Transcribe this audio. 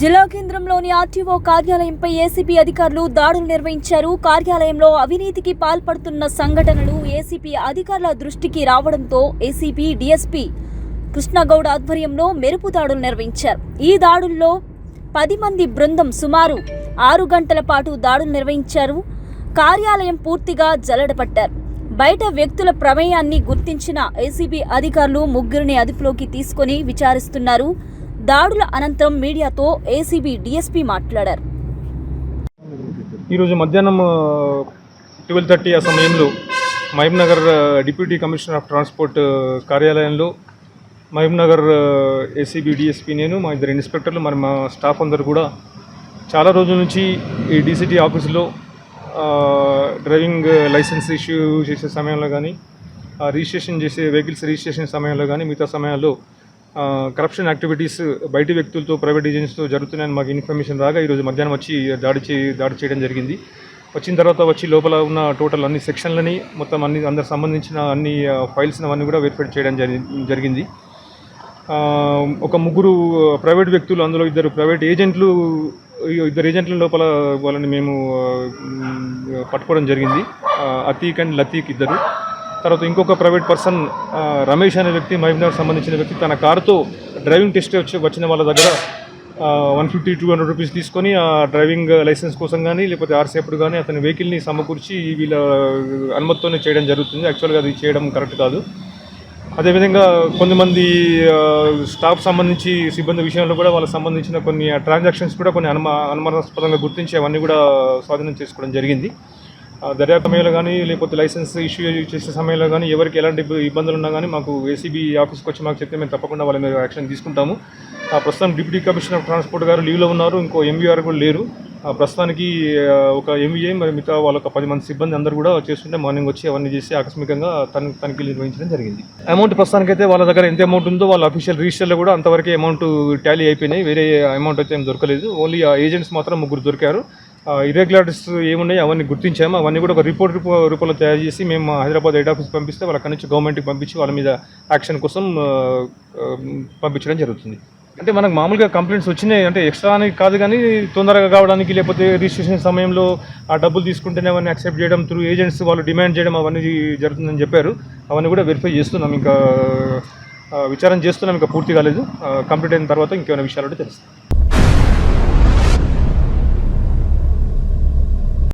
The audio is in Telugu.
జిల్లా కేంద్రంలోని ఆర్టీఓ కార్యాలయంపై ఏసీబీ అధికారులు దాడులు నిర్వహించారు. కార్యాలయంలో అవినీతికి పాల్పడుతున్న సంఘటనలు ఏసీపీ అధికారుల దృష్టికి రావడంతో ఏసీపీ డీఎస్పీ కృష్ణగౌడ్ ఆధ్వర్యంలో మెరుపు దాడులు నిర్వహించారు. ఈ దాడుల్లో పది మంది బృందం సుమారు ఆరు గంటల పాటు దాడులు నిర్వహించారు. కార్యాలయం పూర్తిగా జల్లడపట్టారు. బయట వ్యక్తుల ప్రమేయాన్ని గుర్తించిన ఏసీబీ అధికారులు ముగ్గురిని అదుపులోకి తీసుకొని విచారిస్తున్నారు. దాడుల అనంతరం మీడియాతో ఏసీబీ డీఎస్పీ మాట్లాడారు. ఈరోజు మధ్యాహ్నం ట్వెల్వ్ థర్టీ ఆ సమయంలో Mahabubnagar deputy commissioner of transport కార్యాలయంలో మహబూబ్నగర్ ఏసీబీ డిఎస్పీ నేను మా ఇద్దరు ఇన్స్పెక్టర్లు మరి మా స్టాఫ్ అందరు కూడా చాలా రోజుల నుంచి ఈ డీసీటీ ఆఫీసులో డ్రైవింగ్ లైసెన్స్ ఇష్యూ చేసే సమయంలో కానీ రిజిస్ట్రేషన్ చేసే వెహికల్స్ రిజిస్ట్రేషన్ సమయంలో కానీ మిగతా సమయాల్లో కరప్షన్ యాక్టివిటీస్ బయటి వ్యక్తులతో ప్రైవేట్ ఏజెంట్స్తో జరుగుతున్నాయని మాకు ఇన్ఫర్మేషన్ రాగా ఈరోజు మధ్యాహ్నం వచ్చి దాడి చే దాడి చేయడం జరిగింది. వచ్చిన తర్వాత వచ్చి లోపల ఉన్న టోటల్ అన్ని సెక్షన్లని మొత్తం అన్ని అందరికి సంబంధించిన అన్ని ఫైల్స్ అవన్నీ కూడా వెరిఫై చేయడం జరిగింది. ఒక ముగ్గురు ప్రైవేట్ వ్యక్తులు అందులో ఇద్దరు ప్రైవేట్ ఏజెంట్లు ఇద్దరు ఏజెంట్ల లోపల వాళ్ళని మేము పట్టుకోవడం జరిగింది. అతీక్ అండ్ లతీక్ ఇద్దరు. తర్వాత ఇంకొక ప్రైవేట్ పర్సన్ రమేష్ అనే వ్యక్తి మహబూబ్నగర్ సంబంధించిన వ్యక్తి తన కారుతో డ్రైవింగ్ టెస్ట్ వచ్చి వచ్చిన వాళ్ళ దగ్గర one fifty two hundred rupees తీసుకొని ఆ డ్రైవింగ్ లైసెన్స్ కోసం కానీ లేకపోతే ఆర్సేపుడు కానీ అతని వెహికల్ని సమకూర్చి వీళ్ళ అనుమతితోనే చేయడం జరుగుతుంది. యాక్చువల్గా అది చేయడం కరెక్ట్ కాదు. అదేవిధంగా కొంతమంది స్టాఫ్ సంబంధించి సిబ్బంది విషయంలో కూడా వాళ్ళకి సంబంధించిన కొన్ని ట్రాన్సాక్షన్స్ కూడా కొన్ని అనుమా అనుమానాస్పదంగా గుర్తించి అవన్నీ కూడా స్వాధీనం చేసుకోవడం జరిగింది. దర్యాప్తు సమయంలో కానీ లేకపోతే లైసెన్స్ ఇష్యూ చేసే సమయంలో కానీ ఎవరికి ఎలాంటి ఇబ్బందులు ఉన్నా కానీ మాకు ఏసీబీ ఆఫీస్కి వచ్చి మాకు చెప్తే మేము తప్పకుండా వాళ్ళ మీద యాక్షన్ తీసుకుంటాము. ఆ, ప్రస్తుతం డిప్యూటీ కమిషనర్ ఆఫ్ ట్రాన్స్పోర్ట్ గారు లీవ్లో ఉన్నారు. ఇంకో ఎంవీఆర్ కూడా లేరు. ఆ, ప్రస్తుతానికి ఒక ఎంవీఏ మరి మిగతా వాళ్ళ ఒక పది మంది సిబ్బంది అందరూ కూడా చేస్తుంటే మార్నింగ్ వచ్చి అవన్నీ చేసి ఆకస్మికంగా తన తనిఖీలు నిర్వహించడం జరిగింది. అమౌంట్ ప్రస్తుతానికి అయితే వాళ్ళ దగ్గర ఎంత అమౌంట్ ఉందో వాళ్ళ అఫీషియల్ రిజిస్టర్లో కూడా అంతవరకే అమౌంట్ టాలీ అయిపోయినాయి. వేరే అమౌంట్ అయితే ఏం దొరకలేదు. ఓన్లీ ఆ ఏజెంట్స్ మాత్రం ముగ్గురు దొరికారు. ఇర్రెగ్యులారిటీస్ ఏమున్నాయి అవన్నీ గుర్తించాము. అవన్నీ కూడా ఒక రిపోర్ట్ రూపంలో తయారు చేసి మేము హైదరాబాద్ హెడ్ ఆఫీస్ పంపిస్తే వాళ్ళ అక్కడి నుంచి గవర్నమెంట్కి పంపించి వాళ్ళ మీద యాక్షన్ కోసం పంపించడం జరుగుతుంది. అంటే మనకు మామూలుగా కంప్లైంట్స్ వచ్చినాయి. అంటే ఎక్స్ట్రా అని కాదు కానీ తొందరగా కావడానికి లేకపోతే రిజిస్ట్రేషన్ సమయంలో ఆ డబ్బులు తీసుకుంటేనే అవన్నీ యాక్సెప్ట్ చేయడం త్రూ ఏజెంట్స్ వాళ్ళు డిమాండ్ చేయడం అవన్నీ జరుగుతుందని చెప్పారు. అవన్నీ కూడా వెరిఫై చేస్తున్నాం. ఇంకా విచారం విచారణ చేస్తున్నాం. ఇంకా పూర్తి కాలేదు. కంప్లీట్ అయిన తర్వాత ఇంకేమైనా విషయాలు తెలుస్తాయి